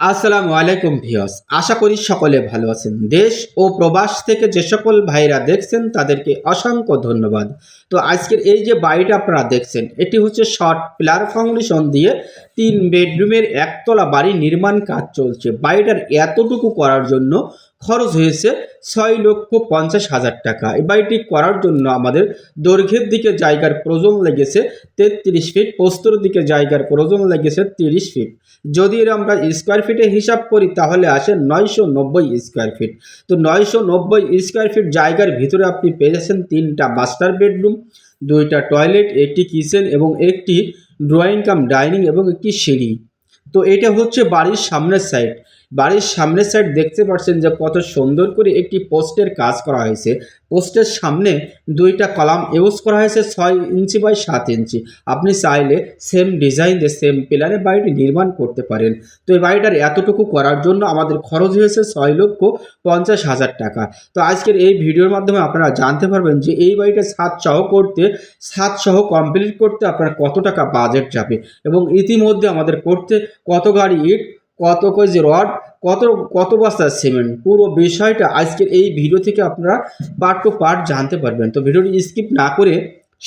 আসসালামু আলাইকুম ভিওস আশা করি সকলে ভালো আছেন। দেশ ও প্রবাস থেকে যে সকল ভাইরা দেখছেন, তাদেরকে অসংখ্য ধন্যবাদ। তো আজকের এই যে বাড়িটা আপনারা দেখছেন, এটি হচ্ছে শর্ট প্লার ফাউন্ডেশন দিয়ে তিন বেডরুমের একতলা বাড়ি নির্মাণ কাজ চলছে। বাড়িটার এতটুকু করার জন্য খরচ হয়েছে ছয় লক্ষ পঞ্চাশ হাজার টাকা। এই বাড়িটি করার জন্য আমাদের দৈর্ঘ্যের দিকে জায়গার প্রয়োজন লেগেছে তেত্রিশ ফিট প্রস্তর দিকে জায়গার প্রয়োজন লেগেছে তিরিশ ফিট যদি এর আমরা স্কোয়ার ফিটে হিসাব করি, তাহলে আসে নয়শো নব্বই স্কোয়ার ফিট তো নয়শো নব্বই স্কোয়ার ফিট জায়গার ভিতরে আপনি পেয়ে যাচ্ছেন তিনটা মাস্টার বেডরুম দুইটা টয়লেট একটি কিচেন এবং একটি ড্রয়িং কাম ডাইনিং এবং একটি সিঁড়ি। তো এটা হচ্ছে বাড়ির সামনের সাইড বাড়ির সামনের সাইড দেখতে পাচ্ছেন যে কত সুন্দর করে একটি পোস্টের কাজ করা হয়েছে। পোস্টের সামনে দুইটা কলাম ইউজ করা হয়েছে, ছয় ইঞ্চি বাই সাত ইঞ্চি। আপনি চাইলে সেম ডিজাইন দিয়ে সেম পিলারে বাড়িটি নির্মাণ করতে পারেন। তো এই বাড়িটার এতটুকু করার জন্য আমাদের খরচ হয়েছে ছয় লক্ষ পঞ্চাশ হাজার টাকা। তো আজকের এই ভিডিওর মাধ্যমে আপনারা জানতে পারবেন যে এই বাড়িটা ছাদ সহ করতে ছাদ সহ কমপ্লিট করতে আপনার কত টাকা বাজেট যাবে এবং ইতিমধ্যে আমাদের করতে কত গাড়ি ইট কত কেজি রড, কত কত বস্তা সিমেন্ট? পুরো বিষয়টা আজকের এই ভিডিও থেকে আপনারা পার্ট টু পার্ট জানতে পারবেন। তো ভিডিওটি স্কিপ না করে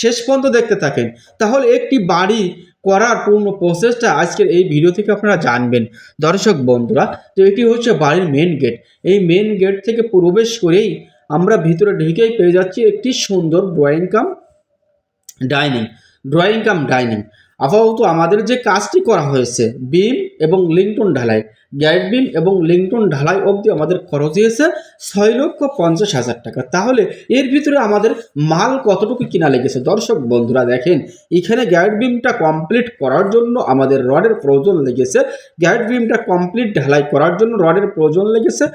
শেষ পর্যন্ত দেখতে থাকেন। তাহলে একটি বাড়ি করার পূর্ণ প্রসেসটা আজকের এই ভিডিও থেকে আপনারা জানবেন। দর্শক বন্ধুরা, তো এটি হচ্ছে বাড়ির মেন গেট এই মেন গেট থেকে প্রবেশ করেই আমরা ভিতরে ঢুকেই পেয়ে যাচ্ছি একটি সুন্দর drawing cum dining drawing cum dining আপাতত আমাদের যে কাজটি করা হয়েছে, বিম এবং লিংটন ঢালাই গ্যাট বিম এবং লিংটন ঢালাই অবধি আমাদের খরচ হয়েছে ছয় লক্ষ পঞ্চাশ হাজার টাকা। তাহলে এর ভিতরে আমাদের মাল কতটুকু কিনা লেগেছে? দর্শক বন্ধুরা দেখেন, এখানে গ্যাট বিমটা কমপ্লিট করার জন্য আমাদের রডের প্রয়োজন লেগেছে। গ্যাট বিমটা কমপ্লিট ঢালাই করার জন্য রডের প্রয়োজন লেগেছে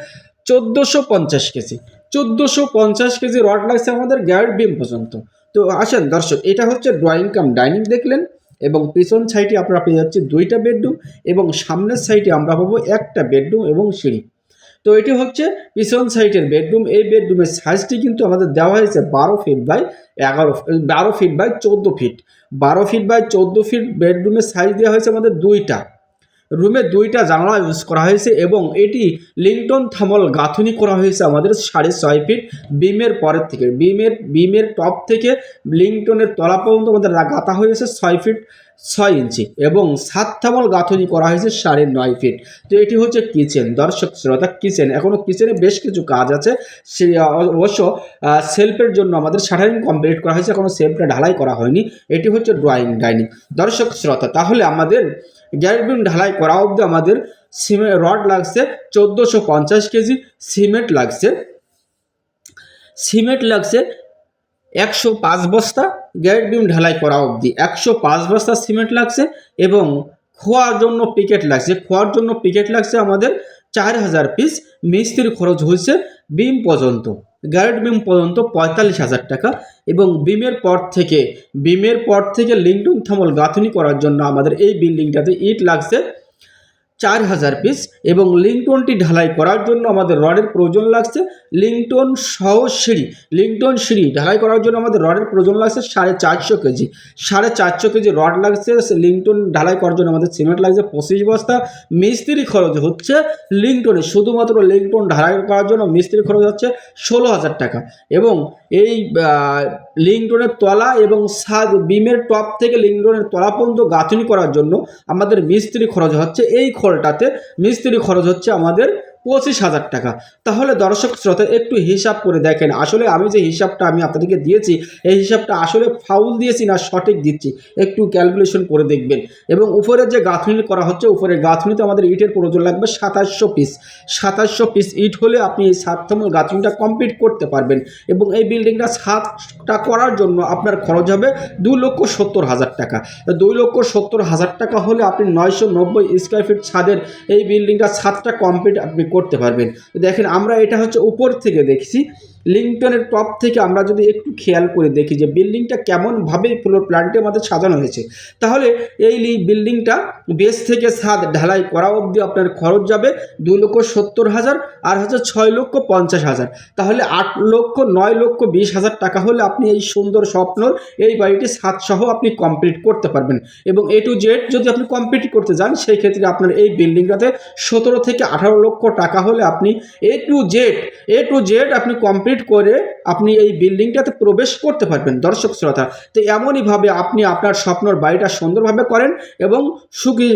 চোদ্দোশো পঞ্চাশ কেজি। চোদ্দোশো পঞ্চাশ কেজি রড লাগছে আমাদের গ্যাট বিম পর্যন্ত। তো আসেন দর্শক, এটা হচ্ছে ড্রয়িং কাম, ডাইনিং দেখলেন। এবং পিছন সাইডে আমরা পেয়ে যাচ্ছি দুইটা বেডরুম এবং সামনের সাইডে আমরা পাবো একটা বেডরুম এবং সিঁড়ি। তো এটি হচ্ছে পিছন সাইডের বেডরুম। এই বেডরুমের সাইজটি কিন্তু আমাদের দেওয়া হয়েছে বারো ফিট বাই এগারো বারো ফিট বাই চোদ্দ ফিট। বারো ফিট বাই চোদ্দ ফিট বেডরুমের সাইজ দেওয়া হয়েছে আমাদের দুইটা। রুমে দুইটা জানালা ইউজ করা হয়েছে এবং এটি লিংটন থামল গাঁথুনি করা হয়েছে আমাদের সাড়ে ছয় ফিট বিমের পরের থেকে। বিমের বিমের টপ থেকে লিংটনের তলা পর্যন্ত আমাদের গাঁথা হয়েছে ছয় ফিট ছয় ইঞ্চি এবং সাত থামল গাঁথনি করা হয়েছে সাড়ে নয় ফিট। তো এটি হচ্ছে কিচেন। দর্শক শ্রোতা, কিচেন। এখনও কিচেনে বেশ কিছু কাজ আছে। সে, অবশ্য সেলফের জন্য আমাদের শাটারিং কমপ্লিট করা হয়েছে। এখনও সেলফটা ঢালাই করা হয়নি। এটি হচ্ছে ড্রয়িং ডাইনিং দর্শক শ্রোতা, তাহলে আমাদের গ্যাস বিম ঢালাই করা অবধি আমাদের সিমেন্ট রড লাগছে চোদ্দোশো পঞ্চাশ কেজি। সিমেন্ট লাগছে। সিমেন্ট লাগছে একশো পাঁচ বস্তা গ্যাস বিম ঢালাই করা অবধি। একশো পাঁচ বস্তা সিমেন্ট লাগছে এবং খোয়ার জন্য পিকেট লাগছে। খোয়ার জন্য পিকেট লাগছে আমাদের চার হাজার পিস। মিস্ত্রির খরচ হয়েছে বিম পর্যন্ত। গ্যারেট বিম পর্যন্ত পঁয়তাল্লিশ হাজার টাকা এবং বিমের পর থেকে, বিমের পর থেকে লিংটন থামল গাঁথনি করার জন্য আমাদের এই বিল্ডিংটাতে ইট লাগছে। চার হাজার পিস এবং লিংটনটি ঢালাই করার জন্য আমাদের রডের প্রয়োজন লাগছে লিংটন সহ সিঁড়ি। লিংটন সিঁড়ি ঢালাই করার জন্য আমাদের রডের প্রয়োজন লাগছে সাড়ে চারশো কেজি। সাড়ে চারশো কেজি রড লাগছে লিংটন ঢালাই করার জন্য আমাদের সিমেন্ট লাগছে পঁচিশ বস্তা। মিস্ত্রি খরচ হচ্ছে লিংটনে শুধুমাত্র লিংটন ঢালাই করার জন্য মিস্ত্রি খরচ হচ্ছে ষোলো হাজার টাকা। এবং এই লিঙ্কডনের তলা এবং সাদ বিমের টপ থেকে লিঙ্কডনের তলা পর্যন্ত গাঁথনি করার জন্য আমাদের মিস্ত্রি খরচ হচ্ছে, এই খোলটাতে মিস্ত্রি খরচ হচ্ছে আমাদের পঁচিশ হাজার টাকা। তাহলে দর্শক শ্রোতা, একটু হিসাব করে দেখেন। আসলে আমি যে হিসাবটা আমি আপনাদেরকে দিয়েছি, এই হিসাবটা আসলে ফাউল দিয়েছি না সঠিক দিচ্ছি? একটু ক্যালকুলেশন করে দেখবেন। এবং উপরে যে গাঁথনি করা হচ্ছে, উপরে গাঁথনিতে আমাদের ইটের প্রয়োজন লাগবে সাতাশশো পিস সাতাশশো পিস ইট হলে আপনি এই সাততমল গাঁথনিটা কমপ্লিট করতে পারবেন। এবং এই বিল্ডিংটা সাতটা করার জন্য আপনার খরচ হবে দু লক্ষ সত্তর হাজার টাকা। দুই লক্ষ সত্তর হাজার টাকা হলে আপনি নয়শো নব্বই স্কোয়ার ফিট ছাদের এই বিল্ডিংটা সাতটা কমপ্লিট আপনি করতে পারবেন। তো দেখেন, আমরা এটা হচ্ছে উপর থেকে দেখছি। লিঙ্কটনের টপ থেকে আমরা যদি একটু খেয়াল করে দেখি যে বিল্ডিংটা কেমনভাবে ফ্লোর প্ল্যানটি আমাদের সাজানো হয়েছে। তাহলে এই বিল্ডিংটা বেস থেকে ছাদ ঢালাই করা অবধি আপনার খরচ যাবে দু লক্ষ সত্তর হাজার আর হচ্ছে ছয় লক্ষ পঞ্চাশ হাজার। তাহলে আট লক্ষ, নয় লক্ষ বিশ হাজার টাকা হলে আপনি এই সুন্দর স্বপ্নর এই বাড়িটি ছাদসহ আপনি কমপ্লিট করতে পারবেন। এবং এ টু জেড যদি আপনি কমপ্লিট করতে যান, সেই ক্ষেত্রে আপনার এই বিল্ডিংটাতে সতেরো থেকে আঠারো লক্ষ টাকা হলে আপনি A to Z A to Z আপনি কমপ্লিট করে আপনি এই বিল্ডিংটাতে প্রবেশ করতে পারবেন, দর্শক শ্রোতা। তো এমনইভাবে আপনি আপনার স্বপ্নর বাড়িটা সুন্দরভাবে করেন এবং সুখী